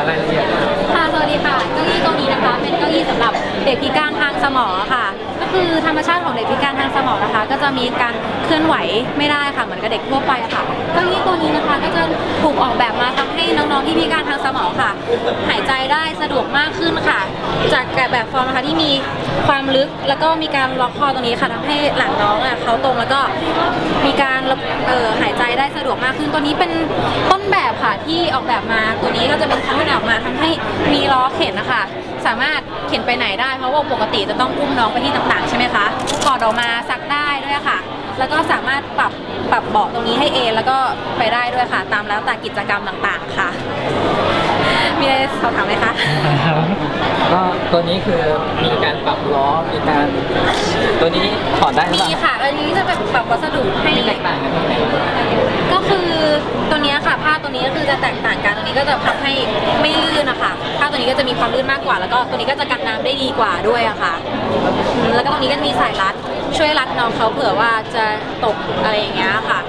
อรายละเอียดค่ะสวัสดีค่ะเก้าอี้ตัวนี้นะคะ เป็นเก้าอี้สำหรับเด็กพิการทางสมองค่ะ ก็คือธรรมชาติของเด็กพิการทางสมองนะคะ ก็จะมีการเคลื่อนไหวไม่ได้ค่ะเหมือนกับเด็กทั่วไปค่ะเก้าอี้ตัวนี้นะคะก็จะถูกออกแบบมาทำให้น้องๆที่พิการทางสมองค่ะ หายใจได้สะดวกมากขึ้นค่ะ จากแบบฟอร์มนะคะที่มีความลึกแล้วก็มีการล็อกคอตรงนี้ค่ะทำให้หลังน้องอะเขาตรงแล้วก็มีการ เอ่อหายใจได้สะดวกมากขึ้นตัวนี้เป็นต้นแบบค่ะที่ออกแบบมาตัวนี้ก็จะเป็นพัฒนาออกมาทำให้มีล้อเข็นนะคะ สามารถเข็นไปไหนได้เพราะว่าปกติจะต้องอุ้มน้องไปที่ต่างๆ ใช่ไหมคะกอดออกมาซักได้ด้วยค่ะ แล้วก็สามารถปรับปรับเบาะตรงนี้ให้เอนแล้วก็ไปได้ด้วยค่ะ ตามแล้วแต่กิจกรรมต่างๆค่ะมีอะไรสอบถามไหมคะก็ตัวนี้คือมีการปรับล้อมีการตัวนี้ถอดได้หรือมีเปล่าค่ะอันนี้จะเป็นแบบวัสดุ ตัวนี้ก็คือจะแตกต่างกันตัวนี้ก็จะทำให้ไม่ลื่นนะคะผ้าตัวนี้ก็จะมีความลื่นมากกว่า แล้วก็ตัวนี้ก็จะกันน้ำได้ดีกว่าด้วยอะค่ะ แล้วก็ตัวนี้ก็มีสายรัดช่วยรัดน้องเขาเผื่อว่าจะตกอะไรอย่างเงี้ยค่ะ